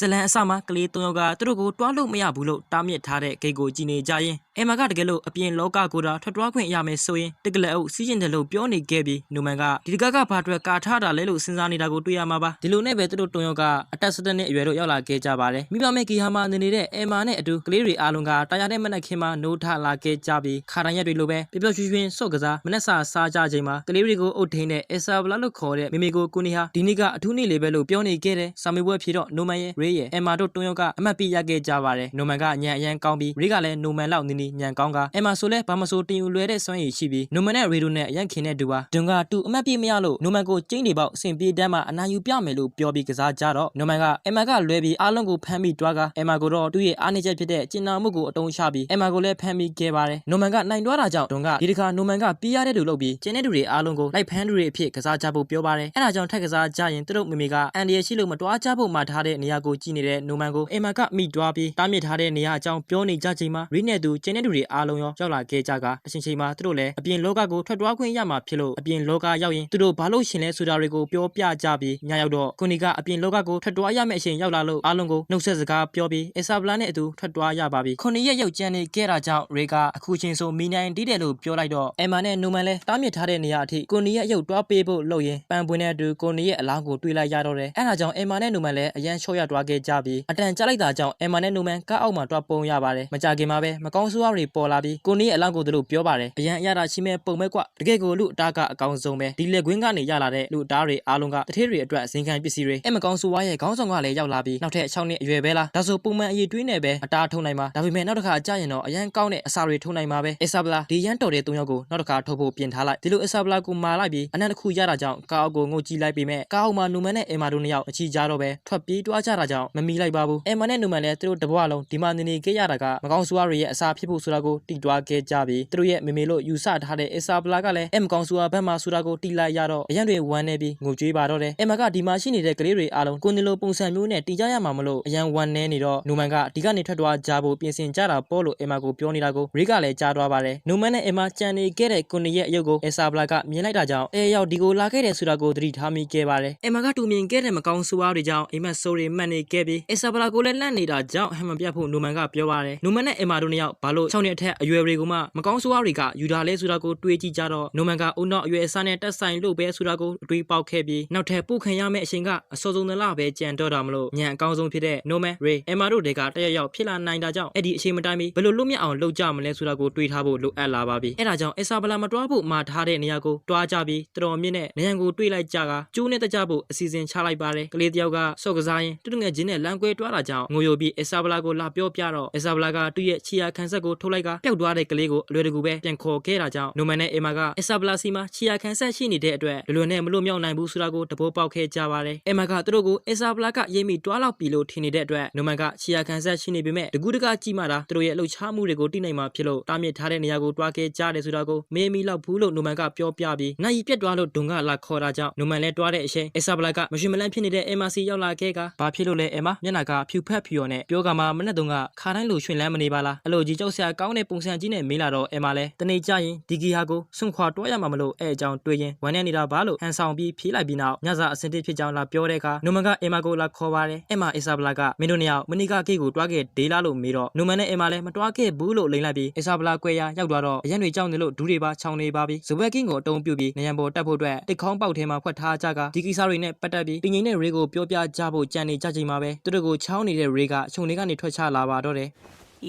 ဇလန်အစမှာကလေး၃ယောက်ကသူတို့ကိုတွားလို့မရဘူးလို့တားမြစ်ထားတဲ့ဂိတ်ကိုကြည်နေကြရင်အမကတကယ်လို့အပြင်လောကကိုတာထွက်တွားခွင့်ရမယ်ဆိုရင်တကလက်အုပ်စီးကျင်တယ်လို့ပြောနေခဲ့ပြီးနူမန်ကဒီတကကဘာအတွက်ကာထားတာလဲလို့စဉ်းစားနေတာကိုတွေ့ရမှာပါဒီလိုနဲ့ပဲသူတို့၃ယောက်ကအတက်စတက်နဲ့အရွယ်တို့ရောက်လာခဲ့ကြပါတယ်မိဘမဲဂီဟာမှာနေနေတဲ့အမနဲ့အတူကလေးတွေအားလုံးကတာယာတဲ့မနက်ခင်းမှာနိုးထလာခဲ့ကြပြီးခါတိုင်းရက်တွေလိုပဲပျော်ပျော်ရွှင်ရွှင်စော့ကစားမနက်စာစားကြချိန်မှာကလေးတွေကိုအုတ်ထိန်တဲ့အက်ဆာဘလာလို့ခေါ်တဲ့မိမိကိုကိုနေဟာဒီနေ့ကအထူးနေ့လေးပဲလို့ပြောနေခဲ့တယ်စာမေးပွဲဖြေတော့နိုမန်ရဲ့ရေးရဲ့အမတို့၃ယောက်ကအမှတ်ပေးရခဲ့ကြပါတယ်နိုမန်ကညံအရန်ကောင်းပြီးရေးကလည်းနိုမန်လောက်နီးနီးညံကောင်းကအမဆိုလဲဘာမဆိုတင်ယူလွဲတဲ့စွမ်းရည်ရှိပြီးနိုမန်နဲ့ရေဒိုနဲ့အရန်ခင်တဲ့တူပါဒွန်ကတူအမှတ်ပေးမရလို့နိုမန်ကိုကျင်းနေပေါက်အဆင်ပြေတမ်းမှာအနာယူပြမယ်လို့ပြောပြီးကစားကြတော့နိုမန်ကအမကလွဲပြီးအားလုံးကိုဖမ်းပြီးတွားကအမကိုတော့သူ့ရဲ့အားနည်းချက်ဖြစ်တဲ့ကျင်နာမှုကိုအတုံးချပြီးအမကိုလည်းဖမ်းပြီးခဲ့ပါတယ်နိုမန်ကနိုင်တွားတာကြောင့်ဒွန်ကဒီတစ်ခါနိုမန်ကပြရတဲ့သူလုပ်ပြီးကျင်းတဲ့သူတွေအားလုံးကိုလိုက်ဖမ်းသူတွေအဖြစ်ကစားကြဖို့ပြောပါတယ်အဲဒါကြောင့်ထက်ကစားကြရင်သူတို့မိမိကအန်ဒီရရှိလို့မတွားကြဖို့မှထားတဲ့နေရာကိုကြည့်နေတဲ့နိုမန်ကိုအမကမိတွားပြီးတားမြစ်ထားတဲ့နေရာအကြောင်းပြောနေကြချိန်မှာရီနဲ့သူကျင်းတဲ့သူတွေအားလုံးရောရောက်လာခဲ့ကြကအချိန်ချိန်မှာသူတို့လည်းအပြင်လောကကိုထွက်တွားခွင့်ရမှာဖြစ်လို့အပြင်လောကရောက်ရင်သူတို့ဘာလို့ရှင်လဲဆိုတာတွေကိုပြောပြကြပြီးညရောက်တော့ကိုနီကအပြင်လောကကိုထွက်တွားရမယ့်အချိန်ရောက်လာလို့အားလုံးကိုနှုတ်ဆက်စကားပြောပြီးအဆာဘလာနဲ့အတူထွက်တွားရပါပြီခုနှစ်ရက်ရောက်ကျန်နေခဲ့တာကြောင့်ရေကအခုချင်းဆိုမီနိုင်တီးတယ်လို့ပြောလိုက်တော့အမ်မာနဲ့နိုမန်လည်းတားမြစ်ထားတဲ့နေရာအထိကိုနီရဲ့အယုတ်တွားပေးဖို့လုပ်ရင်ပန်ပွင့်တဲ့အတူကိုနီရဲ့အလားကိုတွေးလိုက်ရတော့တယ်အဲဒါကြောင့်အမ်မာနဲ့နိုမန်လည်းအရန်ချော့ရတွားခဲ့ကြပြီးအတန်ကြလိုက်တာကြောင့်အမ်မာနဲ့နိုမန်ကားအောက်မှာတွားပုံရပါတယ်မကြခင်မှာပဲမကောင်းဆိုးဝါးတွေပေါ်လာပြီးကိုနီရဲ့အလားကိုသူတို့ပြောပါတယ်အရန်အရတာရှိမဲ့ပုံမဲ့ကွတကယ်ကိုလူအတားကအကောင်းဆုံးပဲဒီလက်ကွင်းကနေရလာတဲ့လူအတားတွေအားလုံးကတထေးတွေအတွက်ဇင်ခံပစ္စည်းတွေအဲမကောင်းဆိုးဝါးရဲ့ခေါင်းဆောင်ကလည်းရောက်လာပြီးနောက်ထပ်6နှစ်အရွယ်ပဲလားဒါဆိုပုံမှန်အရေးတွေးနေပဲအတားထုံနိုင်မှာဒါပေမဲ့နောက်တစ်ခါကြာရင်တော့အရန်ကောင်းတဲ့အစာတွေထုံနိုင်မှာပဲအဆာဘလာဒီရန်တော်တဲ့၃ယောက်ကိုနောက်တစ်ခါထုတ်ဖို့ပြင်ထားလိုက်ဒီလိုအဆာဘလာကိုမာလိုက်ပြီးအနက်တစ်ခုရတာကြောင့်ကားအောက်ကိုငုတ်ကြည့်လိုက်ပြီးမဲ့ကားအောက်မှာနူမန်နဲ့အမ်မာတို့နှစ်ယောက်အချီကြတော့ပဲထွက်ပြေးတွားကြတာကြောင့်မမီလိုက်ပါဘူးအမ်မာနဲ့နူမန်လည်းသူတို့တဘွားလုံးဒီမှာနေနေခဲ့ရတာကမကောင်းဆိုးဝါးတွေရဲ့အစာဖြစ်ဖို့ဆိုတာကိုတိတွားခဲ့ကြပြီးသူတို့ရဲ့မေမေလို့ယူဆထားတဲ့အဆာဘလာကလည်းအမ်ကောင်းဆိုးဝါးဘက်မှာဆိုတာကိုတိလိုက်ရတော့အရန်တွေဝမ်းနေပြီးငိုကြွေးပါတော့တယ်အမ်မာကဒီမှာရှိနေတဲ့ကလေးတွေအားလုံးကိုနေလိုပုံစံမျိုးနဲ့တင်ကြရမှာမလို့အရန်ဝမ်းနေနေတော့နူမန်ကဒီကနေထွက်သွားကြဖို့ပြင်ဆင်ကြတာပေါ့လို့အမ်မာကိုပြောနေတာကိုရိကလည်းကြားသွားပါတယ်နူမန်နဲ့အမ်မာကြံနေခဲ့တဲ့ကိုနေရဲ့အယုတ်ကိုအဆာဘလာကမြင်လိုက်တာကြောင့်အဲရောက်ဒီကိုလာခဲ့တယ်ဆိုတာကိုသတိထားမိခဲ့ပါတယ်အမ်မာကတူမြင်ခဲ့တဲ့မကောင်းဆိုးဝါးတွေကြောင့်အိမ်မက်ဆိုးတွေမှတ်နေခဲ့ပြီးအဆာဘလာကိုလည်းလန့်နေတာကြောင့်ဟမ်မပြတ်ဖို့နူမန်ကပြောပါတယ်နူမန်နဲ့အမ်မာတို့နှစ်ယောက်ဘာလို့6နှစ်အထက်အရွယ်တွေကမှမကောင်းဆိုးဝါးတွေကယူတာလဲဆိုတာကိုတွေးကြည့်ကြတော့နူမန်ကအုံနောက်အရွယ်အစားနဲ့တက်ဆိုင်လို့ပဲဆိုတာကိုအတွေးပေါက်ခဲ့ပြီးနောက်ထပ်ပို့ခံရမယ့်အချိန်ကအစောဆုံးသလားပဲကြံတော့တာမလို့ညံအကောင်းဆုံးဖြစ်တဲ့နိုမန်ရေအမ်မာတို့တွေကတရရောက်ဖြစ်လာနိုင်တာကြောင့်အဲ့ဒီအချိန်မတိုင်းဘယ်လိုလွတ်မြောက်အောင်လုပ်ကြမလဲဆိုတာကိုတွေးထားဖို့လိုအပ်လာပါပြီအဲ့ဒါကြောင့်အဆာဘလာမတွားဖို့မှာထားတဲ့နေရာကိုတွားကြပြီးတော်တော်မြင့်တဲ့နေရာကိုတွေးလိုက်ကြကကျိုးနဲ့တကြဖို့အစီအစဉ်ချလိုက်ပါတယ်ကလေးတယောက်ကစော့ကစားရင်တူတူငယ်ချင်းနဲ့လမ်းကွဲတွားတာကြောင့်ငိုယိုပြီးအဆာဘလာကိုလာပြောပြတော့အဆာဘလာကသူ့ရဲ့ခြေရာခံဆက်ကိုထုတ်လိုက်ကပျောက်သွားတဲ့ကလေးကိုအလွယ်တကူပဲပြန်ခေါ်ခဲ့တာကြောင့်နိုမန်နဲ့အမ်မာကအဆာဘလာစီမှာခြေရာခံဆက်ရှိနေတဲ့အတွက်လွယ်လွယ်နဲ့မလွတ်မြောက်နိုင်ဘူးဆိုတာကိုတဘောပေါက်ခဲ့ကြပါတယ်အမ်မာကသူတို့ကိုအဆာဘလာကရေးမိတွားလောက်ပြီလို့ထင်နေတဲ့အတွက်နိုမန်ကခြေရာခံဆက်ရှိနေပေမဲ့တကူးတကကြည့်မှတာသူတို့ရဲ့လှုပ်ရှားမှုတွေကိုတိနိုင်မှာဖြစ်လို့တားမြစ်ထားတဲ့နေရာကိုတွားခဲ့ကြတယ်ဆိုတာကိုမေးမိလောက်ဘူးလို့နိုမန်ကပြောပြပြီးနိုင်ရီပြက်တွားလို့ဒုံကလာခေါ်တာကြောင့်နိုမန်လည်းတွားတဲ့အချိန်အဆာဘလာကမရှင်မလန်းဖြစ်နေတဲ့ MRC ရောက်လာခဲ့ကဘာဖြစ်လို့လဲအမ်မာမျက်နှာကဖြူဖက်ဖြူရော်နဲ့ပြောကမှမနဲ့တုန်းကခါတိုင်းလိုရွှင်လန်းမနေပါလားအဲ့လိုကြီးကြောက်စရာကောင်းတဲ့ပုံစံကြီးနဲ့မေးလာတော့အမ်မာလည်းတနေ့ကျရင်ဒီဂီဟာကိုစွန့်ခွာတွားရမှာမလို့အဲ့အကြောင်းတွေးရင်ဝမ်းနေနေတာပါလို့ဟန်ဆောင်ပြီးဖြေးလိုက်ပြီးနောက်ညစာအစင်တစ်ဖြစ်ကြောင်းလာပြောတဲ့အခါနိုမန်ကအမ်မာကိုလာခေါ်ပါတယ်အမ်မာအဆာဘလာကမင်းတို့နှစ်ယောက်မနီကကိတ်ကိုတွားခဲ့ဒေးလားလို့မေးတော့နိုမန်နဲ့အမ်မာလည်းမတွားခဲ့ဘူးလို့လိန်လိုက်ပြီးအဆာဘလာကွဲရရောက်သွားတော့အရင်တွေကြောက်နေလို့ဒူးတွေပါခြောင်နေပါပြီဇဝက်ကင်းကိုအတုံးပြုတ်ပြီးနေရန်ပေါ်တက်ဖို့အတွက်တစ်ခေါင်းပေါက်ထဲမှာဖွက်ထားကြကဒီကိစ္စတွေနဲ့ပတ်သက်ပြီးတင်ငိမ့်တဲ့ရေကိုပြောပြကြဖို့ကြံနေကြချိန်မှာပဲသူတို့ကိုချောင်းနေတဲ့ရေကခြုံလေးကနေထွက်ချလာပါတော့တယ်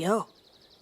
Yo,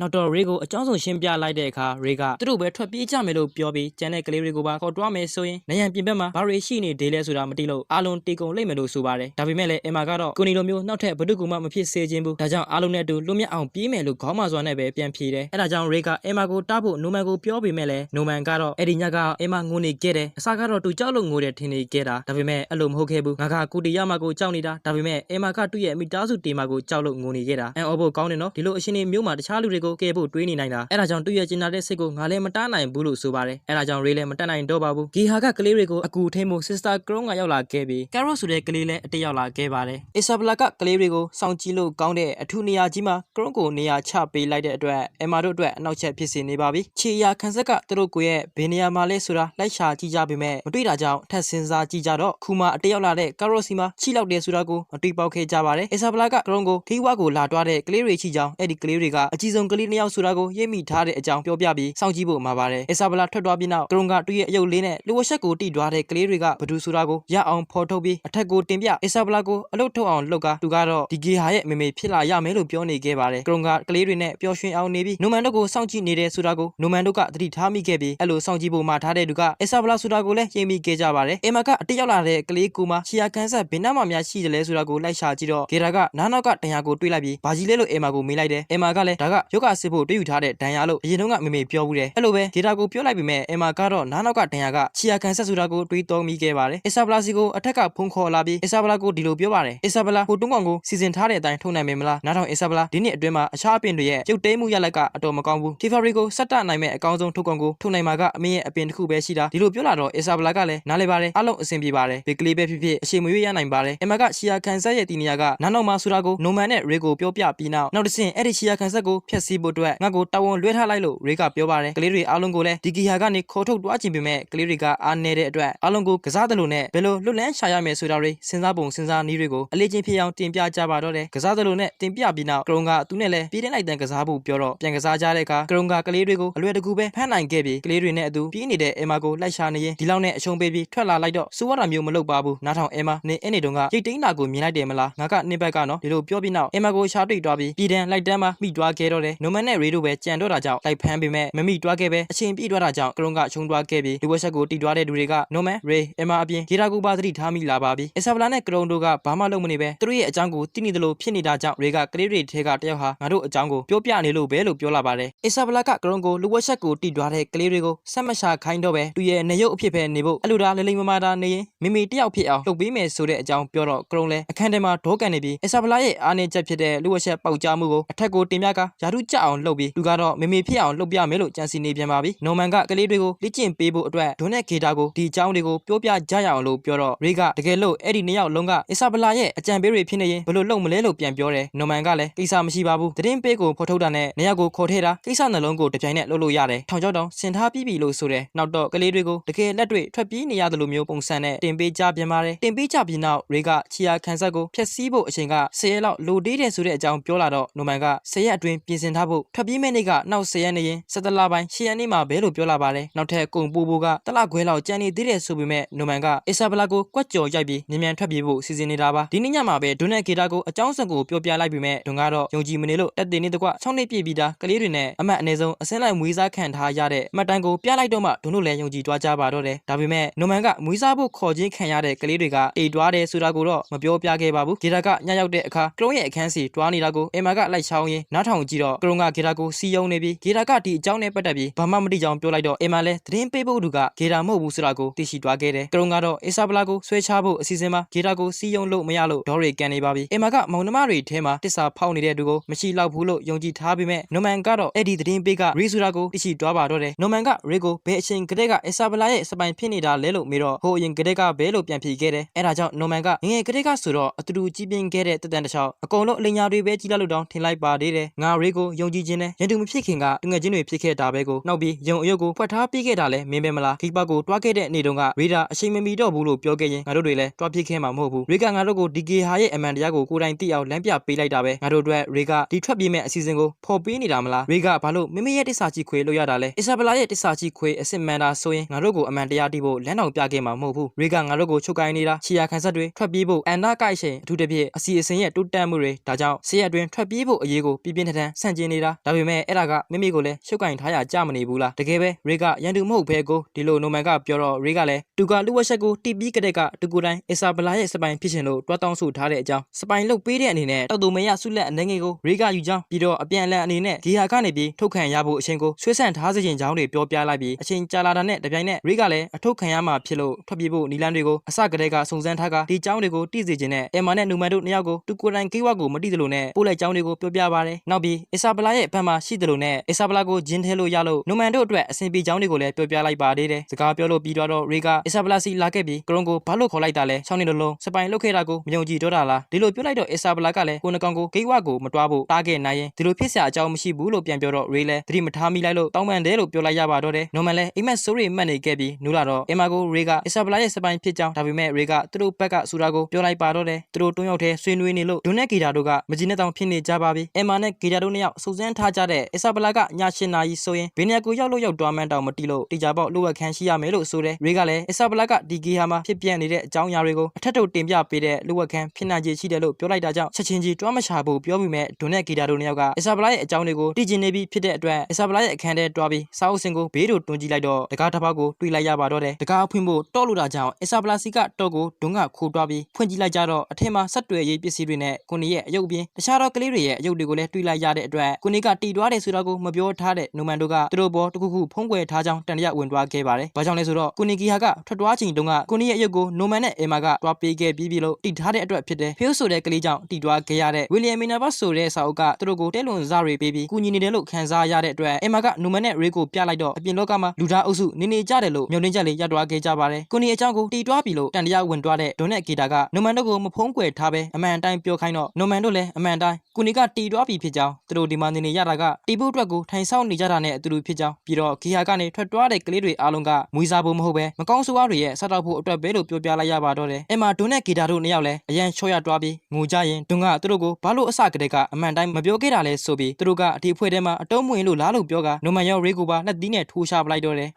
နောက်တော့ရေကိုအကြောင်းဆုံးရှင်းပြလိုက်တဲ့အခါရေကသူတို့ပဲထွက်ပြေးကြမယ်လို့ပြောပြီးကျန်တဲ့ကလေးတွေကိုပါခေါ်တွားမယ်ဆိုရင်နယံပြင်ဘက်မှာဘာတွေရှိနေဒေးလဲဆိုတာမသိလို့အားလုံးတေကုန်လိမ့်မယ်လို့ဆိုပါတယ်ဒါပေမဲ့လည်းအင်မာကတော့ကိုနီလိုမျိုးနောက်ထပ်ဘဒုကူမှမဖြစ်စေခြင်းဘူးဒါကြောင့်အားလုံးနဲ့အတူလွတ်မြောက်အောင်ပြေးမယ်လို့ခေါင်းမစွာနဲ့ပဲပြန်ဖြေတယ်အဲ့ဒါကြောင့်ရေကအင်မာကိုတားဖို့နိုမန်ကိုပြောပေမဲ့လည်းနိုမန်ကတော့အဲ့ဒီညကအင်မာငိုနေခဲ့တယ်အစားကတော့သူကြောက်လို့ငိုတယ်ထင်နေခဲ့တာဒါပေမဲ့အဲ့လိုမဟုတ်ခဲ့ဘူးငါကကူတီရမကိုကြောက်နေတာဒါပေမဲ့အင်မာကသူ့ရဲ့မိသားစုတေမာကိုကြောက်လို့ငိုနေခဲ့တာအန်အော်ဖို့ကောင်းတယ်နော်ဒီလိုအရှင်နေမျိုးမှာတခြားလူတွေကိုကိုကဲဖို့တွေးနေနိုင်တာအဲ့ဒါကြောင့်သူ့ရဲ့ကျင်နာတဲ့စိတ်ကိုငါလည်းမတားနိုင်ဘူးလို့ဆိုပါတယ်အဲ့ဒါကြောင့် Ray လည်းမတတ်နိုင်တော့ပါဘူးဂီဟာကကလေးတွေကိုအကူထိမှု Sister Crown ကရောက်လာခဲ့ပြီး Carrot ဆိုတဲ့ကလေးလည်းအတက်ရောက်လာခဲ့ပါတယ် Isabella ကကလေးတွေကိုစောင့်ကြည့်လို့ကောင်းတဲ့အထူးနေရာကြီးမှာ Crown ကိုနေရာချပေးလိုက်တဲ့အတွက် Emma တို့အတွက်အနောက်ချက်ဖြစ်စေနေပါပြီခြေရာခန်းဆက်ကသူတို့ကိုရဲ့ဘယ်နေရာမှာလဲဆိုတာလိုက်ရှာကြည့်ကြပေမဲ့မတွေ့တာကြောင့်ထပ်စင်စားကြည့်ကြတော့ခုမှအတက်ရောက်လာတဲ့ Carrot စီမှာချီလောက်တယ်ဆိုတာကိုမတွေ့ပေါက်ခဲ့ကြပါတယ် Isabella က Crown ကိုခိဝါကိုလာတွားတဲ့ကလေးတွေချီကြောင်းအဲ့ဒီကလေးတွေကအကြီးဆုံးကလေးနှစ်ယောက်ဆိုတာကိုရိပ်မိထားတဲ့အကြောင်းပြောပြပြီးစောင့်ကြည့်ဖို့မှာပါတယ် Isabella ထွက်သွားပြီးနောက် Crown ကသူ့ရဲ့အယုတ်လေးနဲ့လူဝရှက်ကိုတိတွားတဲ့ကလေးတွေကဘယ်သူဆိုတာကိုရအောင်ဖော်ထုတ်ပြီးအထက်ကိုတင်ပြ Isabella ကိုအလုတ်ထုတ်အောင်လုပ်ကသူကတော့ဒီဂီဟာရဲ့မေမေဖြစ်လာရမယ်လို့ပြောနေခဲ့ပါတယ် Crown ကကလေးတွေနဲ့ပျော်ရွှင်အောင်နေပြီးနိုမန်တို့ကိုစောင့်ကြည့်နေတဲ့ဆိုတာကိုနိုမန်တို့ကသတိထားမိခဲ့ပြီးအဲ့လိုစောင့်ကြည့်ဖို့မှာထားတဲ့သူက Isabella ဆိုတာကိုလည်းရိပ်မိခဲ့ကြပါတယ်အင်မာကအတက်ရောက်လာတဲ့ကလေးကူမရှီယာကန်ဆက်ဘယ်နှမှများရှိတယ်လဲဆိုတာကိုလိုက်ရှာကြည့်တော့ဂေရာကနားနောက်ကတန်ရာကိုတွေးလိုက်ပြီးဘာကြီးလဲလို့အင်မာကိုမေးလိုက်တယ်အင်မာကလည်းဒါကရုပ်ကစစ်ဖို့တွေးယူထားတဲ့ဒဏ်ရာလို့အရင်တုန်းကမေမေပြောဘူးတယ်အဲ့လိုပဲဂေရာကိုပြောလိုက်ပြီးမဲ့အင်မာကတော့နားနောက်ကဒဏ်ရာကရှီယာကန်ဆက်ဆိုတာကိုတွေးတော်မိခဲ့ပါတယ်အစ်ဆာဘလာစီကိုအထက်ကဖုန်းခေါ်လာပြီးအစ်ဆာဘလာကိုဒီလိုပြောပါတယ်အစ်ဆာဘလာဟိုတွန်းကောင်ကိုစီစဉ်ထားတဲ့အတိုင်းထုံနိုင်မယ်မလားနားထောင်အစ်ဆာဘလာဒီနှစ်အတွင်းမှာအခြားအပင်တွေရဲ့ရုပ်သိမ်းမှုရလက်ကအတော်မကောင်းဘူးတီဖာရီကိုစက်တနိုင်မဲ့အကောင်းဆုံးထုတ်ကောင်ကိုထုံနိုင်မှာကအမင်းရဲ့အပင်တစ်ခုပဲရှိတာဒီလိုပြောလာတော့အစ်ဆာဘလာကလည်းနားလေပါတယ်အလုံးအဆင်ပြေပါတယ်ဒီကလေးပဲဖြစ်ဖြစ်အရှိမရွေးရနိုင်ပါတယ်အမကရှီယာကန်ဆက်ရဲ့တီနီယာကနားနောက်မှာဆိုတာကိုနိုမန်နဲ့ရေကိုပြောပြပြီးနောက်နောက်တစ်ဆင့်အဲ့ဒီရှီယာကန်ဆက်ကိုဖျက်ဆီးဖို့အတွက်ငါ့ကိုတာဝန်လွှဲထားလိုက်လို့ရေကပြောပါတယ်ကလေးတွေအားလုံးကိုလည်းဒီကီယာကနေခေါ်ထုတ်တွားချင်ပေမဲ့ကလေးတွေကအားနေတဲ့အတွက်အားလုံးကိုကစားတယ်လို့နဲ့ဘယ်လိုလွတ်လန်းရှာရမယ်ဆိုတာတွေစဉ်းစားပုံစဉ်းစားနည်းတွေကိုအလေးချင်းဖြစ်အောင်တင်ပြကြပါတော့တယ်ကစားတယ်လို့နဲ့တင်ပြပြီးနောက်ကရုံကသူနဲ့လည်းပြည်တဲ့လိုက်တန်ကစားဖို့ပြောတော့ပြန်ကစားကြတဲ့အခါကရုံကကလေးတွေကိုအလွယ်တကူပဲဖမ်းနိုင်ခဲ့ပြီးကလေးတွေနဲ့အတူပြေးနေတဲ့အမ်မာကိုလိုက်ရှာနေရင်ဒီလောက်နဲ့အရှုံးပေးပြီးထွက်လာလိုက်တော့စိုးရတာမျိုးမလုပ်ပါဘူးနားထောင်အမ်မာနေအဲ့နေတုန်းကရိတ်တိန်းတာကိုမြင်လိုက်တယ်မလားငါကနစ်ဘက်ကနော်ဒီလိုပြောပြီးနောက်အမ်မာကိုရှာတွေ့သွားပြီးပြည်တန်လိုက်တန်းမှာမိသွားခဲ့တော့တယ်နိုမန်နဲ့ရေတို့ပဲကြံတော့တာကြောင့်လိုက်ဖမ်းပေမဲ့မမိသွားခဲ့ပဲအချိန်ပြည့်သွားတာကြောင့်ကရုံကရှုံးသွားခဲ့ပြီးဒီဝက်ဆက်ကိုတီသွားတဲ့လူတွေကနိုမန်ရေအမ်မာအပြင်ဂီတာကူပါသတိထားမိလာပါပြီအစ်ဆာဘလာနဲ့ကရုံတို့ကဘာမှလုပ်မနေပဲသူတို့ရဲ့အကြောင်းကိုသိနေတယ်လို့ဖြစ်နေတာကြောင့်ရေကကလေးတွေထဲကတယောက်ဟာငါတို့အကြောင်းကိုပြောပြနေလို့ပဲလို့ပြောလာပါတယ်အစ်ဆာဘလာကကရုံကိုလူဝက်ဆက်ကိုတီသွားတဲ့ကလေးတွေကိုဆက်မရှာခိုင်းတော့ပဲသူရဲ့နေရုပ်အဖြစ်ပဲနေဖို့အလူဒါလိလိမမာတာနေရင်မိမိတယောက်ဖြစ်အောင်လုပ်ပေးမယ်ဆိုတဲ့အကြောင်းပြောတော့ကရုံလည်းအခန်းထဲမှာဒေါကန်နေပြီးအစ်ဆာဘလာရဲ့အားနေချက်ဖြစ်တဲ့လူဝက်ဆက်ပေါက်ကြားမှုကိုအထက်ကိုတင်ပြကယာရုကြအောင်လုပ်ပြီးသူကတော့မိမိဖြစ်အောင်လုပ်ပြမယ်လို့ကြံစီနေပြန်ပါပြီနော်မန်ကကလေးတွေကိုလေ့ကျင့်ပေးဖို့အတွက်ဒွန်းနဲ့ဂေတာကိုဒီအကြောင်းတွေကိုပြောပြကြရအောင်လို့ပြောတော့ရေကတကယ်လို့အဲ့ဒီနှစ်ယောက်လုံးကအစ်ဆာဘလာရဲ့အကြံပေးတွေဖြစ်နေရင်ဘယ်လိုလုပ်မလဲလို့ပြန်ပြောတယ်နော်မန်ကလည်းကိစ္စမရှိပါဘူးတရင်ပေးကိုဖော်ထုတ်တာနဲ့နှစ်ယောက်ကိုခေါ်ထဲတာကိစ္စနှလုံးကိုတပြိုင်နက်လုပ်လို့ရတယ်ထောင်ချောက်တောင်စင်ထားပြီးပြီလို့ဆိုတယ်နောက်တော့ကလေးတွေကိုတကယ်လက်တွေ့ထွက်ပြေးနေရတယ်လို့မျိုးပုံစံနဲ့တင်ပေးကြပြန်ပါတယ်တင်ပေးကြပြီးနောက်ရေကချီယာခန်းဆက်ကိုဖျက်ဆီးဖို့အချိန်က10ရက်လောက်လိုတေးတယ်ဆိုတဲ့အကြောင်းပြောလာတော့နော်မန်က10ရက်အတွင်းပြင်ဆင်ထားဖို့ထွက်ပြေးမဲ့နေ့ကနောက်10ရက်နေရင်17လပိုင်း10ရက်နေ့မှာပဲလို့ပြောလာပါတယ်နောက်ထပ်ကုံပူပူကတလခွဲလောက်ကြံနေသေးတယ်ဆိုပေမဲ့နိုမန်ကအစ်ဆာဘလာကိုကွက်ကြော်ရိုက်ပြီးမြန်မြန်ထွက်ပြေးဖို့စီစဉ်နေတာပါဒီနေ့ညမှာပဲဒွန်နဲ့ဂေတာကိုအကြောင်းစံကိုပြောပြလိုက်ပြီးမဲ့ဒွန်ကတော့ယုံကြည်မနေလို့တက်တင်နေတကွ6နှစ်ပြည့်ပြီးသားကလေးတွေနဲ့အမတ်အနည်းဆုံးအစင်းလိုက်မွေးစားခံထားရတဲ့အမတ်တန်းကိုပြလိုက်တော့မှဒွန်တို့လည်းယုံကြည်သွားကြပါတော့တယ်ဒါပေမဲ့နိုမန်ကမွေးစားဖို့ခေါ်ခြင်းခံရတဲ့ကလေးတွေကအိတ်တွားတယ်ဆိုတာကိုတော့မပြောပြခဲ့ပါဘူးဂေတာကညရောက်တဲ့အခါကရုံးရဲ့အခန်းစီတွားနေတာကိုအင်မာကလိုက်ချောင်းရင်းနားထောင်ကြည့်တော့ကရုံးကဂေတာကိုစီယုံနေပြီးဂေတာကဒီအကြောင်းနဲ့ပတ်သက်ပြီးဘာမှမသိကြောင်ပြောလိုက်တော့အင်မာလည်းသတင်းပေးဖို့သူကဂေတာမဟုတ်ဘူးဆိုတာကိုသိရှိသွားခဲ့တယ်ကရုံးကတော့အစ်ဆာဘလာကိုဆွဲချဖို့အစီအစဉ်မှာဂေတာကိုစီယုံလို့မရလို့ဒေါ်ရီကန်နေပါပြီအင်မာကမောင်နှမတွေထဲမှာတစ္ဆာဖောက်နေတဲ့သူကိုမရှိတော့ဘူးလို့ယုံကြည်ထားပေမဲ့နိုမန်ကတော့အဲ့ဒီသတင်းပေးကရီဆူရာကိုသိရှိသွားပါတော့တယ်နိုမန်ကရီကိုဘယ်အချိန်ကတည်းကအစ်ဆာဘလာရဲ့စပိုင်ဖြစ်နေတာလဲလို့မေးတော့ဟိုအရင်ကတည်းကဘဲလို့ပြန်ဖြေခဲ့တယ်အဲ့ဒါကြောင့်နိုမန်ကငငယ်ကတည်းကဆိုတော့အတူတူကြီးပြင်းခဲ့တဲ့တက်တန်တစ်ချောင်းအကုန်လုံးအလင်ညာတွေပဲကြီးလာလို့တောင်းထင်လိုက်ပါသေးတယ်ငါရီကိုယုံကြည်ခြင်းနဲ့ရန်သူမဖြစ်ခင်ကတငယ်ချင်းတွေဖြစ်ခဲ့တာပဲကိုနောက်ပြီးယုံအယုတ်ကိုဖွက်ထားပြီးခဲ့တာလဲမင်းပဲမလားခိပကိုတွားခဲ့တဲ့နေ့တုန်းကရေဒါအချိန်မမီတော့ဘူးလို့ပြောခဲ့ရင်ငါတို့တွေလည်းတွားဖြစ်ခဲ့မှာမဟုတ်ဘူးရေကငါတို့ကိုဒီကေဟာရဲ့အမှန်တရားကိုကိုယ်တိုင်သိအောင်လမ်းပြပေးလိုက်တာပဲငါတို့အတွက်ရေကဒီထွက်ပြေးမဲ့အစီအစဉ်ကိုဖော်ပေးနေတာမလားရေကဘာလို့မိမိရဲ့တစ္ဆာကြီးခွေလို့ရတာလဲအစ်ဆာဘလာရဲ့တစ္ဆာကြီးခွေအစ်စ်မန်တာဆိုရင်ငါတို့ကိုအမှန်တရားသိဖို့လမ်းတော်ပြခဲ့မှာမဟုတ်ဘူးရေကငါတို့ကိုချုပ်ကိုင်းနေတာချီယာခန်းဆက်တွေထွက်ပြေးဖို့အန်နာကိုက်ရှင်အထူးသဖြင့်အစီအစဉ်ရဲ့တိုးတက်မှုတွေဒါကြောင့်ဆေးရအတွင်းထွက်ပြေးဖို့အရေးကိုပြပြင်းထန်ထန်ဆန့်ကျင်နေတာဒါပေမဲ့အဲ့ဒါကမိမိကိုလည်းရှုပ်ကင်ထားရကြမနေဘူးလားတကယ်ပဲရေကရန်သူမဟုတ်ဘဲကိုဒီလိုနိုမန်ကပြောတော့ရေကလည်းသူကလူဝက်ချက်ကိုတိပြီးကတဲ့ကတူကိုတိုင်းအစ်ဆာဘလာရဲ့စပိုင်ဖြစ်ရှင်လို့တွားတောင်းဆိုထားတဲ့အကြောင်းစပိုင်လုတ်ပေးတဲ့အနေနဲ့တောက်တူမရဆုလက်အနေငယ်ကိုရေကယူကြောင်းပြီးတော့အပြန်အလှန်အနေနဲ့ဂီဟာကနေပြီးထုတ်ခံရဖို့အချိန်ကိုဆွေးဆန့်ထားစေခြင်းကြောင်းတွေပြောပြလိုက်ပြီးအချိန်ကြာလာတာနဲ့တပြိုင်နက်ရေကလည်းအထုတ်ခံရမှာဖြစ်လို့ထွက်ပြေးဖို့နီလန်းတွေကိုအစကတည်းကစုံစမ်းထားကဒီကြောင်းတွေကိုတိစေခြင်းနဲ့အမ်မာနဲ့နူမန်တို့နှစ်ယောက်ကိုတူကိုတိုင်းကိဝါကိုမတိသလိုနဲ့ပို့လိုက်ကြောင်းတွေကိုပြောပြပါတယ်နောက်ပြီးအစ်ဆာဘဘလာရဲ့ဘက်မှာရှိတယ်လို့နဲ့အက်ဆာဘလာကိုဂျင်းထဲလို့ရလို့နိုမန်တို့အတွက်အဆင်ပြေကြောင်းတွေကိုလည်းပြောပြလိုက်ပါသေးတယ်စကားပြောလို့ပြီးတော့ရေကအက်ဆာဘလာစီလာခဲ့ပြီးကရုံကိုဘာလို့ခေါ်လိုက်တာလဲချောင်းနေလုံးလုံးစပိုင်လုတ်ခဲ့တာကိုမယုံကြည်တော့တာလားဒီလိုပြောလိုက်တော့အက်ဆာဘလာကလည်းကိုနကောင်ကိုဂိတ်ဝကိုမတွားဖို့တားခဲ့နိုင်ရင်ဒီလိုဖြစ်စရာအကြောင်းမရှိဘူးလို့ပြန်ပြောတော့ရေလည်းသတိမထားမိလိုက်လို့တောင်းပန်တယ်လို့ပြောလိုက်ရပါတော့တယ်နိုမန်လည်းအိမ်မက်ဆိုးရီမှတ်နေခဲ့ပြီးနူလာတော့အင်မာကိုရေကအက်ဆာဘလာရဲ့စပိုင်ဖြစ်ကြောင်းဒါပေမဲ့ရေကသူတို့ဘက်ကဆူတာကိုပြောလိုက်ပါတော့တယ်သူတို့တွန်းရောက်တဲ့ဆွေးနွေးနေလို့ဒွန်နဲ့ဂီတာတို့ကမကြီးနဲ့တောင်ဖြစ်နေကြပါပြီအင်မာနဲ့ဂီတာတို့နှစ်ယောက်စုံစမ်းထားကြတဲ့အက်ဆာဘလာကညရှင်နာကြီးဆိုရင်ဘယ်နေရာကိုရောက်လို့ရောက်တွားမှန်းတောင်မတီးလို့တေချာပေါက်လိုဝက်ခန်းရှိရမယ်လို့ဆိုတယ်ရေကလည်းအက်ဆာဘလာကဒီဂီဟာမှာဖြစ်ပြနေတဲ့အကြောင်းအရာတွေကိုအထက်ထုတ်တင်ပြပေးတဲ့လိုဝက်ခန်းဖြစ်နိုင်ခြေရှိတယ်လို့ပြောလိုက်တာကြောင့်ချက်ချင်းကြီးတွားမချဖို့ပြောပြီးမဲ့ဒွန်နဲ့ဂီတာတို့နှစ်ယောက်ကအက်ဆာဘလာရဲ့အကြောင်းတွေကိုသိကျင်နေပြီးဖြစ်တဲ့အတွက်အက်ဆာဘလာရဲ့အခန်းထဲတွားပြီးစာအုပ်စင်ကိုဘေးတို့တွန်းကြည့်လိုက်တော့တကားတစ်ပေါက်ကိုတွေးလိုက်ရပါတော့တယ်တကားဖွင့်ဖို့တော့လို့တာကြောင့်အက်ဆာဘလာစီကတော့ကိုဒွန်ကခိုးတွားပြီးဖွင့်ကြည့်လိုက်ကြတော့အထက်မှာဆက်တွယ်ရေးပစ္စည်းတွေနဲ့ကိုနေရဲ့အယုတ်အပြင်တခြားသောကလေးတွေရဲ့အယုတ်တွေကိုလည်းတွေးလိုက်ရတဲ့အတွက်ကိုနေကတီတွားတယ်ဆိုတာကိုမပြောထားတဲ့နိုမန်တို့ကသူတို့ဘောတစ်ခုခုဖုံးကွယ်ထားကြောင်းတန်တရာဝင်တွားခဲ့ပါတယ်။ဘာကြောင့်လဲဆိုတော့ကိုနေကီဟာကထွက်တွားချိန်တုန်းကကိုနေရဲ့အယုတ်ကိုနိုမန်နဲ့အေမာကတွားပေးခဲ့ပြီးပြီလို့တီထားတဲ့အတွက်ဖြစ်တယ်။ဖေးဆိုတဲ့ကလေးကြောင့်တီတွားခဲ့ရတဲ့ဝီလီယံမီနာဘတ်ဆိုတဲ့စာအုပ်ကသူတို့ကိုတဲလွန်စားတွေပေးပြီးကူညီနေတယ်လို့ခံစားရတဲ့အတွက်အေမာကနိုမန်နဲ့ရေကိုပြလိုက်တော့အပြင်လောကမှာလူသားအုပ်စုနေနေကြတယ်လို့မျှော်လင့်ချက်လေးရတွားခဲ့ကြပါတယ်။ကိုနေအကြောင်းကိုတီတွားပြီလို့တန်တရာဝင်တွားတဲ့ဒွန်နဲ့ဂီတာကနိုမန်တို့ကိုမဖုံးကွယ်ထားပဲအမှန်အတိုင်းပြောခိုင်းတော့နိုမန်တို့လည်းအမှန်တိုင်းကိုနေကတီတွားပြီဖြစ်ကြောင်းသူတို့ဒီမှာနေနေရတာကတီဖို့အတွက်ကိုထိုင်ဆောင်နေကြတာနဲ့အတူတူဖြစ်ကြောင်းပြီးတော့ဂီဟာကနေထွက်တွားတဲ့ကလေးတွေအားလုံးကမွေးစားဖို့မဟုတ်ပဲမကောင်းဆိုးဝါးတွေရဲ့ဆက်တော့ဖို့အတွက်ပဲလို့ပြောပြလိုက်ရပါတော့တယ်။အမဒွန်နဲ့ဂီတာတို့နှစ်ယောက်လည်းအရန်ချော့ရတွားပြီးငိုကြရင်ဒွန်ကသူတို့ကိုဘာလို့အစကတည်းကအမှန်တိုင်းမပြောခဲ့တာလဲဆိုပြီးသူတို့ကအဒီအဖွဲ့ထဲမှာအတုံးမဝင်လို့လားလို့ပြောကနိုမန်ရောရေကိုပါလက်သီးနဲ့ထိုးချပလိုက်တော့တယ်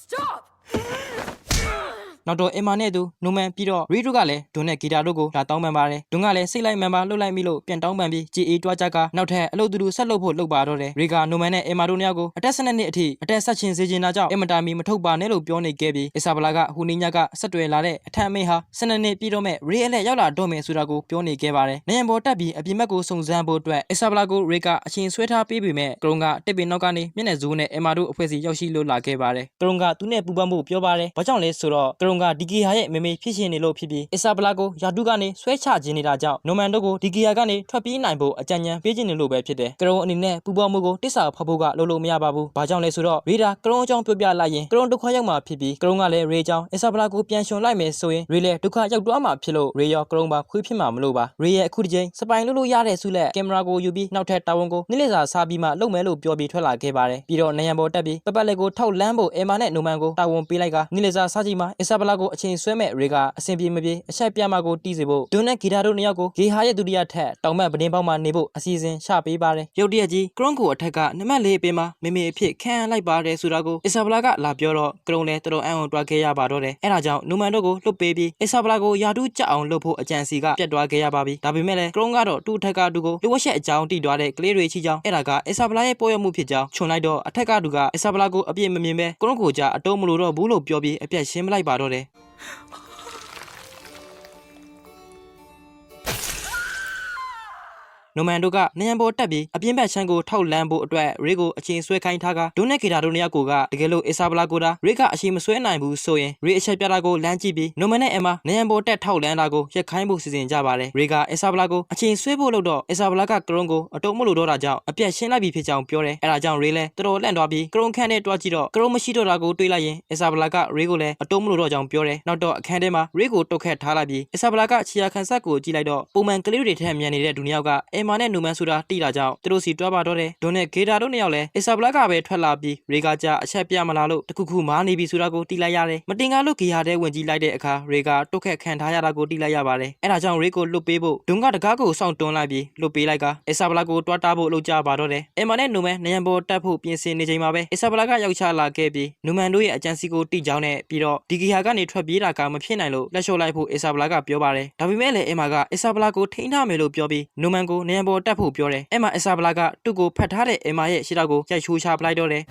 Stop! နောက်တော့အင်မာနဲ့သူနိုမန်ပြီးတော့ရီဒိုကလည်းဒွန်နဲ့ဂီတာတို့ကိုလာတောင်းပန်ပါတယ်ဒွန်ကလည်းစိတ်လိုက်မှန်ပါလှုပ်လိုက်မိလို့ပြန်တောင်းပန်ပြီးဂျီအေတွားကြကနောက်ထပ်အလုပ်တူတူဆက်လုပ်ဖို့လုပ်ပါတော့တယ်ရီကနိုမန်နဲ့အင်မာတို့နှစ်ယောက်ကိုအတက်၁၂နှစ်အထိအတက်ဆက်ချင်းစေချင်တာကြောင့်အင်မတာမီမထုတ်ပါနဲ့လို့ပြောနေခဲ့ပြီးအစ်ဆာဘလာကဟူနီညာကဆက်တွယ်လာတဲ့အထက်အမိတ်ဟာ၁၂နှစ်ပြီးတော့မဲ့ရီအလက်ရောက်လာတော့မယ်ဆိုတာကိုပြောနေခဲ့ပါတယ်နေရန်ပေါ်တက်ပြီးအပြင်ဘက်ကိုစုံစမ်းဖို့အတွက်အစ်ဆာဘလာကိုရီကအချင်းဆွဲထားပေးပေမဲ့ကရုံကတစ်ပင်နောက်ကနေမျက်နှာဇိုးနဲ့အင်မာတို့အဖွဲ့စီရောက်ရှိလို့လာခဲ့ပါတယ်ကရုံကသူနဲ့ပူပန်းဖို့ပြောပါတယ်ဘာကြောင့်လဲဆိုတော့ကရုံကဒီဂီဟာရဲ့မေမေဖြစ်ရှင်နေလို့ဖြစ်ပြီးအစ်ဆာဘလာကိုယာတုကနေဆွဲချခြင်းနေတာကြောင့်နိုမန်တို့ကိုဒီဂီယာကနေထွက်ပြေးနိုင်ဖို့အကြံဉာဏ်ပေးခြင်းနေလို့ပဲဖြစ်တယ်ကရုံအနေနဲ့ပူပေါင်းမှုကိုတစ္ဆာဖောက်ဖို့ကလုပ်လို့မရပါဘူးဘာကြောင့်လဲဆိုတော့ရေဒါကရုံအကြောင်းပြောပြလိုက်ရင်ကရုံဒုက္ခရောက်မှာဖြစ်ပြီးကရုံကလည်းရေအကြောင်းအစ်ဆာဘလာကိုပြန်ရှွန်လိုက်မယ်ဆိုရင်ရေလည်းဒုက္ခရောက်တော့မှာဖြစ်လို့ရေရောကရုံပါခွေးဖြစ်မှာမလို့ပါရေရဲ့အခုတစ်ချိန်စပိုင်လို့လို့ရတဲ့ဆုလက်ကင်မရာကိုယူပြီးနောက်ထပ်တာဝန်ကိုနေ့လည်စာစားပြီးမှလုပ်မယ်လို့ပြောပြီးထွက်လာခဲ့ပါတယ်ပြီးတော့နယံပေါ်တက်ပြီးပပတ်လက်ကိုထောက်လန်းဖို့အင်မာနဲ့နိုမန်ကိုတာဝန်ပေးလိုက်ကနေ့လည်စာစားကြည့်မှာအစ်ဆာဘလာကိုအချိန်ဆွဲမဲ့ရေကအဆင်ပြေမပြေအချက်ပြတ်မှကိုတီးစေဖို့ဒွန်းနဲ့ဂီတာတို့နှစ်ယောက်ကိုဂေဟာရဲ့ဒုတိယထက်တောင်မတ်ပဒင်းပေါက်မှာနေဖို့အစီအစဉ်ချပေးပါတယ်ရုတ်တရက်ကြီးကရုံကိုအထက်ကနမတ်လေးအပင်မှာမေမေအဖြစ်ခန့်လိုက်ပါတယ်ဆိုတာကိုအစ်ဆာဘလာကလာပြောတော့ကရုံလည်းတော်တော်အံ့ဩတွားခဲ့ရပါတော့တယ်အဲဒါကြောင့်နိုမန်တို့ကိုလှုပ်ပေးပြီးအစ်ဆာဘလာကိုယာတူးကြအောင်လုပ်ဖို့အကြံစီကပြတ်သွားခဲ့ရပါပြီဒါပေမဲ့လည်းကရုံကတော့တူအထက်ကတူကိုလူဝက်ရှက်အကြောင်းတီးသွားတဲ့ကလေးတွေချီကြောင်းအဲဒါကအစ်ဆာဘလာရဲ့ပေါ်ရမှုဖြစ်ကြောင်းခြုံလိုက်တော့အထက်ကတူကအစ်ဆာဘလာကိုအပြစ်မမြင်ပဲကရုံကိုကြအတုံးမလို့တော့ဘူးလို့ပြောပြီးအပြတ်ရှင်းပလိုက်ပါတော့တယ်ね。နိုမန်တို့ကနေရန်ပေါ်တက်ပြီးအပြင်းဘက်ချမ်းကိုထောက်လန်းဖို့အတွက်ရေကိုအချင်းဆွဲခိုင်းထားကဒိုနက်ဂီတာတို့နှစ်ယောက်ကိုကတကယ်လို့အစ်ဆာဘလာကိုတာရေကအချင်းမဆွဲနိုင်ဘူးဆိုရင်ရေအချက်ပြတာကိုလမ်းကြည့်ပြီးနိုမန်နဲ့အမနေရန်ပေါ်တက်ထောက်လန်းတာကိုရက်ခိုင်းဖို့စီစဉ်ကြပါတယ်ရေကအစ်ဆာဘလာကိုအချင်းဆွဲဖို့လို့တော့အစ်ဆာဘလာကကရုံကိုအတုံးမလို့တော့တာကြောင့်အပြက်ရှင်းလိုက်ပြီးဖြစ်ကြောင်းပြောတယ်အဲဒါကြောင့်ရေလဲတော်တော်လန့်သွားပြီးကရုံခန့်နဲ့တွားကြည့်တော့ကရုံမရှိတော့တာကိုတွေးလိုက်ရင်အစ်ဆာဘလာကရေကိုလည်းအတုံးမလို့တော့ကြောင်းပြောတယ်နောက်တော့အခန်းထဲမှာရေကိုတုတ်ခတ်ထားလိုက်ပြီးအစ်ဆာဘလာကခြေရာခံဆက်ကိုကြည့်လိုက်တော့ပုံမှန်ကလေးတွေထက်မြန်နေတဲ့ဒူနီယောက်ကအေမာနဲ့နူမန်ဆိုတာတိတာကြောင့်သူတို့စီတွားပါတော့တယ်ဒွန်နဲ့ဂေတာတို့နှစ်ယောက်လည်းအစ်ဆာဘလာကပဲထွက်လာပြီးရေကကြအချက်ပြမလာလို့တခုခုမားနေပြီဆိုတာကိုတိလိုက်ရတယ်မတင်ကားလို့ဂေဟာတဲ့ဝင်ကြည့်လိုက်တဲ့အခါရေကတုတ်ခတ်ခံထားရတာကိုတိလိုက်ရပါတယ်အဲဒါကြောင့်ရေကိုလွတ်ပေးဖို့ဒွန်ကတကားကိုစောင့်တွန်းလိုက်ပြီးလွတ်ပေးလိုက်ကအစ်ဆာဘလာကိုတွားတာဖို့လုပ်ကြပါတော့တယ်အေမာနဲ့နူမန်နယံပေါ်တက်ဖို့ပြင်ဆင်နေချိန်မှာပဲအစ်ဆာဘလာကရောက်ချလာခဲ့ပြီးနူမန်တို့ရဲ့အကြံစီကိုတိကြောင်းနဲ့ပြီးတော့ဒီဂီဟာကနေထွက်ပြေးတာကမဖြစ်နိုင်လို့လက်လျှော့လိုက်ဖို့အစ်ဆာဘလာကပြောပါတယ်ဒါပေမဲ့လည်းအေမာကအစ်ဆာဘလာကိုထိန်းထားမယ်လို့ပြောပြီးနူမန်ကိုနယံပေါ်တက်ဖို့ပြောတယ်အဲမှာအစ်ဆာဘလာကသူ့ကိုဖတ်ထားတဲ့အေမာရဲ့ရှေ့တော့ကိုရိုက်ချိုးချပလိုက်တော့တယ်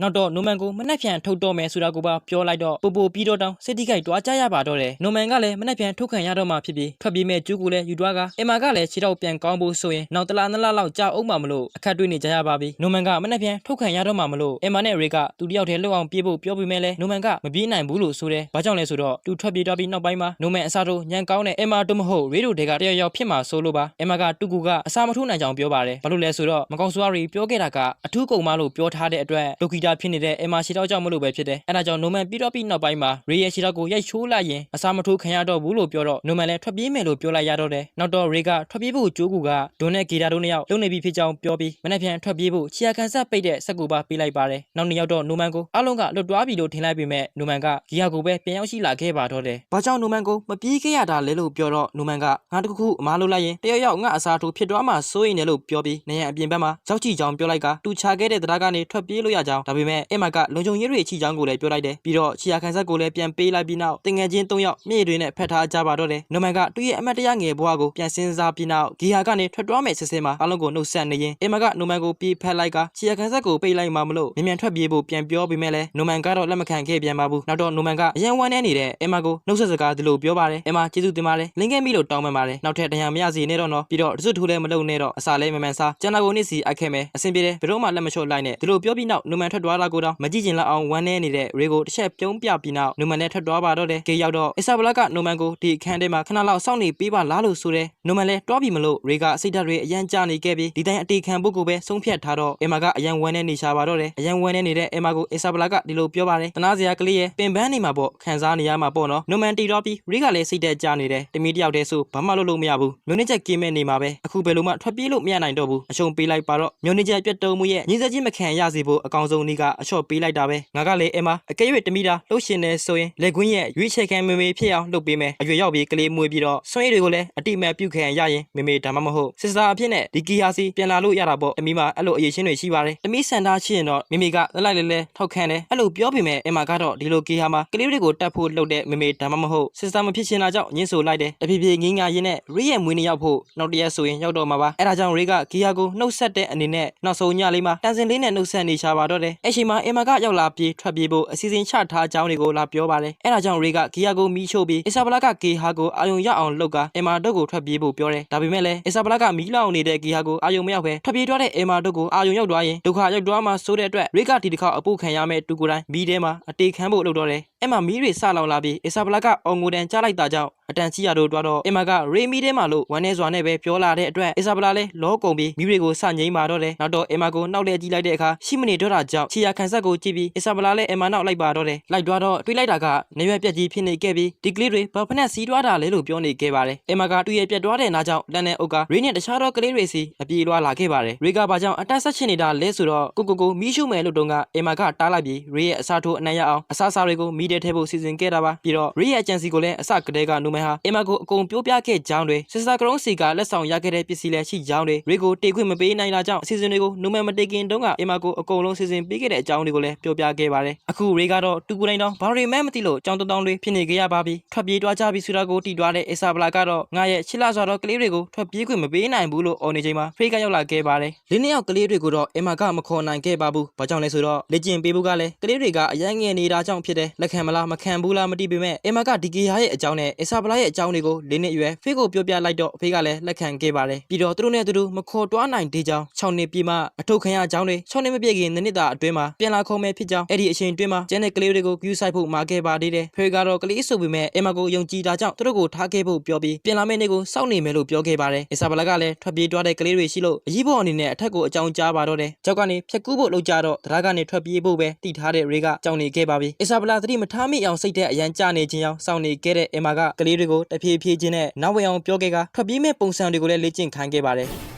နောက်တော့နိုမန်ကိုမနှက်ပြန်ထုတ်တော့မယ်ဆိုတာကိုပါပြောလိုက်တော့ပူပူပြီးတော့တောင်းစစ်တီခိုက်တွားကြရပါတော့တယ်နိုမန်ကလည်းမနှက်ပြန်ထုတ်ခံရတော့မှဖြစ်ပြီးထွက်ပြေးမဲ့ကျူးကိုလည်းယူတွားကအင်မာကလည်းခြေတော့ပြန်ကောင်းဖို့ဆိုရင်နောက်တလားနလားလောက်ကြာအောင်မှမလို့အခက်တွေ့နေကြရပါပြီနိုမန်ကမနှက်ပြန်ထုတ်ခံရတော့မှမလို့အင်မာနဲ့ရေကသူတယောက်တည်းလှုပ်အောင်ပြေးဖို့ပြောပြီးမဲ့လဲနိုမန်ကမပြေးနိုင်ဘူးလို့ဆိုတယ်ဘာကြောင့်လဲဆိုတော့သူထွက်ပြေးတော့ပြီးနောက်ပိုင်းမှာနိုမန်အစားထိုးညံကောင်းတဲ့အင်မာတို့မဟုတ်ရေတို့တွေကတယောက်ယောက်ဖြစ်မှာဆိုလို့ပါအင်မာကတူကူကအစားမထိုးနိုင်ကြောင်းပြောပါတယ်ဘာလို့လဲဆိုတော့မကောင်စွာရီပြောခဲ့တာကအထူးကုံမလို့ပြောထားတဲ့အတွက်ဒုက္ခိတာဖြစ်နေတဲ့အင်မာရှီတော့ကြောင့်မလို့ပဲဖြစ်တယ်အဲဒါကြောင့်နိုမန်ပြီးတော့ပြီးနောက်ပိုင်းမှာရေရဲ့ရှီတော့ကိုရိုက်ချိုးလိုက်ရင်အစားမထိုးခံရတော့ဘူးလို့ပြောတော့နိုမန်လည်းထွက်ပြေးမယ်လို့ပြောလိုက်ရတော့တယ်နောက်တော့ရေကထွက်ပြေးဖို့ကြိုးကူကဒွန်နဲ့ဂီတာတို့နှစ်ယောက်လုံနေပြီဖြစ်ကြောင်းပြောပြီးမနေ့ပြန်ထွက်ပြေးဖို့ချီယာကန်ဆက်ပိတ်တဲ့စက်ကူပါပေးလိုက်ပါတယ်နောက်နှစ်ယောက်တော့နိုမန်ကိုအလုံးကလွတ်သွားပြီလို့ထင်လိုက်ပေမဲ့နိုမန်ကဂီယာကိုပဲပြန်ရောက်ရှိလာခဲ့ပါတော့တယ်ဘာကြောင့်နိုမန်ကိုမပြေးခဲ့ရတာလဲလို့ပြောတော့နိုမန်ကငါတခုခုအမားလုပ်လိုက်ရင်တယောက်ယောက်ငါအစားထိုးဖြစ်သွားမှစိုးရင်လည်းလို့ပြောပြီးနေရန်အပြင်ဘက်မှာကြောက်ကြည့်ကြောင်းပြောလိုက်ကတူချခဲ့တဲ့တရားကနေထွက်ပြေးလို့ရကြောင်းဒါပေမဲ့အင်မာကလုံခြုံရေးတွေချီကြောင်းကိုလည်းပြောလိုက်တယ်ပြီးတော့ချီယာကန်ဆက်ကိုလည်းပြန်ပေးလိုက်ပြီးနောက်တင်ငယ်ချင်း၃ယောက်မြေတွေနဲ့ဖက်ထားကြပါတော့တယ်နိုမန်ကသူ့ရဲ့အမတ်တရားငယ်ဘွားကိုပြန်စင်းစားပြီးနောက်ဂီယာကနေထွက်သွားမယ်စစ်စစ်မှာအလုံးကိုနှုတ်ဆက်နေရင်အင်မာကနိုမန်ကိုပြေးဖက်လိုက်ကချီယာကန်ဆက်ကိုပိတ်လိုက်မှမလို့မြန်မြန်ထွက်ပြေးဖို့ပြန်ပြောပြီးမဲ့လဲနိုမန်ကတော့လက်မခံခဲ့ပြန်ပါဘူးနောက်တော့နိုမန်ကအရန်ဝမ်းနေနေတဲ့အင်မာကိုနှုတ်ဆက်စကားဒီလိုပြောပါတယ်အင်မာကျေးဇူးတင်ပါတယ်လင်းခဲ့ပြီလို့တောင်းပန်ပါတယ်နောက်ထပ်တရားမရစီနဲ့တော့နော်ပြီးတော့တစွတ်ထိုးလည်းမလုပ်နဲ့တော့အစာလည်းမမှန်စားကျန်တာကိုနေ့စီအိုက်ခဲ့မယ်အဆင်ပြေတယ်ဘယ်တော့မှလက်မလျှော့လိုက်နဲ့ဒီလိုပြောပြီးနောက်နိုမန်ထွက်သွားတာကိုတော့မကြည့်ချင်လောက်အောင်ဝမ်းနေနေတဲ့ရေကိုတစ်ချက်ပြုံးပြပြီးနောက်နိုမန်နဲ့ထွက်သွားပါတော့တယ်ကေရောက်တော့အစ်ဆာဘလာကနိုမန်ကိုဒီအခန်းထဲမှာခဏလောက်စောင့်နေပေးပါလားလို့ဆိုတယ်နိုမန်လည်းတွားပြီမလို့ရေကအစိတ်ဓာတ်တွေအရန်ကြနေခဲ့ပြီးဒီတိုင်းအတေခံဖို့ကိုပဲဆုံးဖြတ်ထားတော့အင်မာကအရန်ဝမ်းနေနေရှာပါတော့တယ်အရန်ဝမ်းနေနေတဲ့အင်မာကိုအစ်ဆာဘလာကဒီလိုပြောပါတယ်တနာစရာကလေးရဲ့ပင်ပန်းနေမှာပေါ့ခံစားနေရမှာပေါ့နော်နိုမန်တီတော့ပြီးရေကလည်းစိတ်တက်ကြနေတယ်တမီတယောက်တည်းဆိုဘာမှလုပ်လို့မရဘူးမျိုးနစ်ချက်ကင်းမဲ့နေမှာပဲအခုဘယ်လိုမှထွက်ပြေးလို့မရနိုင်တော့ဘူးအရှုံးပေးလိုက်ပါတော့မျိုးနစ်ချက်ပြတ်တုံးမှုရဲ့ညီစက်ချင်းမခံရစေဖို့အကောင်ဆုံးနည်းကအလျှော့ပေးလိုက်တာပဲငါကလည်းအမအကဲ၍တမီတာလှုပ်ရှင်နေဆိုရင်လက်ကွင်းရဲ့ရွေးချယ်ခံမေမေဖြစ်အောင်လှုပ်ပေးမယ်အရွယ်ရောက်ပြီးကလေးမွေးပြီးတော့ဆွမ်းရည်တွေကိုလည်းအတိအမဲ့ပြုတ်ခံရရင်မေမေဒါမှမဟုတ်စစ်စားအဖြစ်နဲ့ဒီကီဟာစီပြန်လာလို့ရတာပေါ့တမီမှာအဲ့လိုအရေးချင်းတွေရှိပါတယ်တမီစန်တာရှိရင်တော့မေမေကလက်လိုက်လဲလဲထောက်ခံတယ်အဲ့လိုပြောပေမဲ့အမကတော့ဒီလိုကီဟာမှာကလေးတွေကိုတတ်ဖို့လှုပ်တဲ့မေမေဒါမှမဟုတ်စစ်စားမဖြစ်ချင်တာကြောင့်ညှင်းဆိုလိုက်တယ်တဖြည်းဖြည်းငင်းငါရင်းနဲ့ရီရဲ့မွေးနေရောက်ဖို့နောက်တရက်ဆိုရင်ရောက်တော့မှာပါအဲ့ဒါကြောင့်ရီကကီဟာကိုနှုတ်ဆက်တဲ့အနေနဲ့နောက်ဆုံးညလေးမှာတန်စင်လေးနဲ့နှုတ်ဆက်နေရှာပါတော့တယ်အဲ့ချိန်မှာအမကရောက်လာပြီးထွက်ပြေးဖို့အစီအစဉ်ချထားကြောင်းတွေကိုလာပြောပါတယ်အဲ့ဒါကြောင့်ရီကကီယာကိုမီးရှို့ပြီးအစ္စဘလာကကီဟာကိုအာယုံရအောင်လုပ်ကအမတို့ကိုထွက်ပြေးဖို့ပြောတယ်ဒါပေမဲ့လည်းအစ္စဘလာကမီးလောင်နေတဲ့ကီဟာကိုအာယုံမရောက်ပဲထွက်ပြေးသွားတဲ့အမတို့ကိုအာယုံရောက်သွားရင်ဒုက္ခရောက်သွားမှဆိုတဲ့အတွက်ရီကဒီတစ်ခါအပုတ်ခံရမဲ့တူကိုယ်တိုင်မီးထဲမှာအတေခံဖို့လုပ်တော့တယ် အဲ့မှာမီးတွေစလောင်လာပြီးအစ္စဘလာကအော်ငိုတန်ကြားလိုက်တာကြောင့်အတန်ချီရတို့တွားတော့အမကရေမီထဲမှာလို့ဝမ်းနေစွာနဲ့ပဲပြောလာတဲ့အတွက်အစ္စဘလာလည်းလောကုန်ပြီးမီးတွေကိုစငိမ့်မာတော့တယ်နောက်တော့အမကိုနောက်လဲကြည့်လိုက်တဲ့အခါရှိမနေတော့တာကြောင့်ချီယာခံဆက်ကိုကြည့်ပြီးအစ္စဘလာလည်းအမနောက်လိုက်ပါတော့တယ်လိုက်တွားတော့တွေးလိုက်တာကနေရွက်ပြက်ကြီးဖြစ်နေခဲ့ပြီးဒီကလေးတွေဘာဖက်နဲ့စီးတွားတာလဲလို့ပြောနေခဲ့ပါတယ်အမကသူ့ရဲ့ပြက်တွားတဲ့နားကြောင့်တန်တဲ့အုပ်ကရေနဲ့တခြားသောကလေးတွေစီအပြေးလွှားလာခဲ့ပါတယ်ရေကဘာကြောင့်အတက်ဆက်ချင်နေတာလဲဆိုတော့ကိုကိုကိုမီးရှို့မယ်လို့တုန်းကအမကတားလိုက်ပြီးရေရဲ့အစားထိုးအနံ့ရအောင်အစားစားတွေကိုမီးထဲထည့်ဖို့စီစဉ်ခဲ့တာပါပြီးတော့ရေရဲ့အကြံစီကိုလည်းအစကတည်းကနူမဲဟာအမကိုအကုန်ပြိုးပြခဲ့ကြောင်းတွေစစ်စာကရုံးစီကလက်ဆောင်ရခဲ့တဲ့ပစ္စည်းလည်းရှိကြောင်းတွေရေကိုတေခွင့်မပေးနိုင်တာကြောင့်အစီအစဉ်တွေကိုနူမဲမတေခင်တုန်းကအမကိုအကုန်လုံးစီစဉ်ပေးခဲ့တဲ့အကြောင်းတွေကိုလည်းပြောပြခဲ့ပါတယ်အခုရေကတော့တူကူတိုင်းတောင်ဘာရီမဲမသိလို့ကြောင်တောင်လေးဖြစ်နေခဲ့ရပါပြီထွက်ပြေးတွားကြပြီဆိုတာကိုတီးတွားတဲ့အစ္စဘလာကတော့ငါရဲ့ချစ်လာစွာတော့ကလေးတွေကိုထွက်ပြေးခွင့်မပေးနိုင်ဘူးလို့အော်နေချိန်မှာဖေးကရောက်လာခဲ့ပါတယ်လင်းနှစ်ယောက်ကလေးတွေကိုတော့အမကမခေါ်နိုင်ခဲ့ပါဘူးဘာကြောင့်လဲဆိုတော့လက်ကျင်ပေးဖို့ကလည်းကလေးတွေကအရန်ငယ်နေတာကြောင့်ဖြစ်တယ်လက်ခံမလားမခံဘူးလားမသိပေမဲ့အမကဒီကီယာရဲ့အကြောင်းနဲ့အစ္စဘလာရဲ့အကြောင်းတွေကိုလင်းနှစ်ရွယ်ဖေးကိုပြောပြလိုက်တော့ဖေးကလည်းလက်ခံခဲ့ပါတယ်ပြီးတော့သူတို့နဲ့သူတို့မခေါ်တွားနိုင်သေးကြောင်း6နှစ်ပြည့်မှအထုတ်ခံရကြောင်းတွေ6နှစ်မပြည့်ခင်နှစ်တာအတွင်းမှာပြန်လာခေါ်မယ်ဖြစ်ကြောင်းအဲ့ဒီအချိန်အတွင်းမှာကျန်တဲ့ကလေးတွေကိုကူးဆိုင်ဖို့မှာခဲ့ပါသေးတယ်ဖေးကတော့ကလေးဆိုပေမဲ့အမကိုယုံကြည်တာကြောင့်သူတို့ကိုထားခဲ့ဖို့ပြောပြီးပြန်လာမယ့်နေ့ကိုစောင့်နေမယ်လို့ပြောခဲ့ပါတယ်အစ္စဘလာကလည်းထွက်ပြေးတွားတဲ့ကလေးတွေရှိလို့အကြီးပေါ်အနေနဲ့အထက်ကိုအကြောင်းကြားပါတော့တယ်ကြောက်ကနေဖြက်ကူးဖို့လုပ်ကြတော့တရားကနေထွက်ပြေးဖို့ပဲတိထားတဲ့ရေကကြောင်နေခဲ့ပါပြီအစ္စဘလာသတိမထားမိအောင်စိတ်တဲ့အရန်ကြနေခြင်းအောင်စောင့်နေခဲ့တဲ့အမကကလေးတွေကိုတဖြည်းဖြည်းချင်းနဲ့နောက်ဝဲအောင်ပြောခဲ့ကထွက်ပြေးမဲ့ပုံစံတွေကိုလည်းလေ့ကျင့်ခိုင်းခဲ့ပါတယ်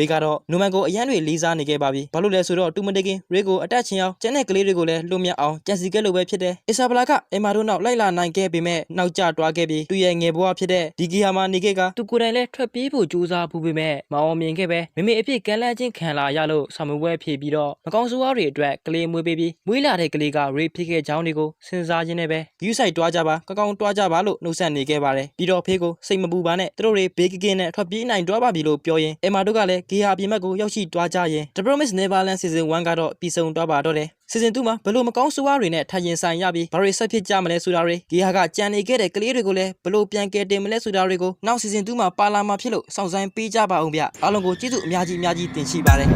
ရေရေကတော့နိုမန်ကိုအရန်တွေလေးစားနေခဲ့ပါပြီဘာလို့လဲဆိုတော့တူမတကင်ရေကိုအတက်ချင်အောင်ကျန်တဲ့ကလေးတွေကိုလည်းလွတ်မြောက်အောင်ကြံစီခဲ့လို့ပဲဖြစ်တယ်အစ်ဆာဘလာကအင်မာတို့နောက်လိုက်လာနိုင်ခဲ့ပေမဲ့နောက်ကျတွားခဲ့ပြီးသူ့ရဲ့ငယ်ဘဝဖြစ်တဲ့ဒီဂီယာမာနေခဲ့ကသူကိုယ်တိုင်လည်းထွက်ပြေးဖို့ကြိုးစားဖို့ပေမဲ့မအောင်မြင်ခဲ့ပဲမိမိအဖြစ်ကမ်းလှမ်းခြင်းခံလာရလို့ဆာမွေးဖြေပြီးတော့မကောင်းဆိုးဝါးတွေအတွက်ကလေးမွေးပေးပြီးမွေးလာတဲ့ကလေးကရေဖြစ်ခဲ့ကြောင်းတွေကိုစဉ်းစားခြင်းနဲ့ပဲယူဆိုင်တွားကြပါကောင်းကောင်းတွားကြပါလို့နှုတ်ဆက်နေခဲ့ပါတယ်ပြီးတော့ဖေးကိုစိတ်မပူပါနဲ့သူတို့တွေဘေးကကင်းနဲ့ထွက်ပြေးနိုင်တွားပါပြီလို့ပြောရင်အင်မာတို့ကလည်းဂီယာပြင်ဘက်ကိုရောက်ရှိတွားကြရင် The Promise Neverland Season 1ကတော့ပြီးဆုံးတွားပါတော့တယ် Season 2မှာဘလို့မကောင်းဆိုးဝါးတွေနဲ့ထိုင်ရင်ဆိုင်ရပြီးဘာတွေဆက်ဖြစ်ကြမလဲဆိုတာတွေဂီယာကကြံနေခဲ့တဲ့ကလေးတွေကိုလည်းဘလို့ပြန်ကယ်တင်မလဲဆိုတာတွေကိုနောက် Season 2မှာပါလာမှာဖြစ်လို့စောင့်ဆိုင်ပေးကြပါအောင်ဗျအားလုံးကိုကျေးဇူးအများကြီးအများကြီးတင်ရှိပါတယ်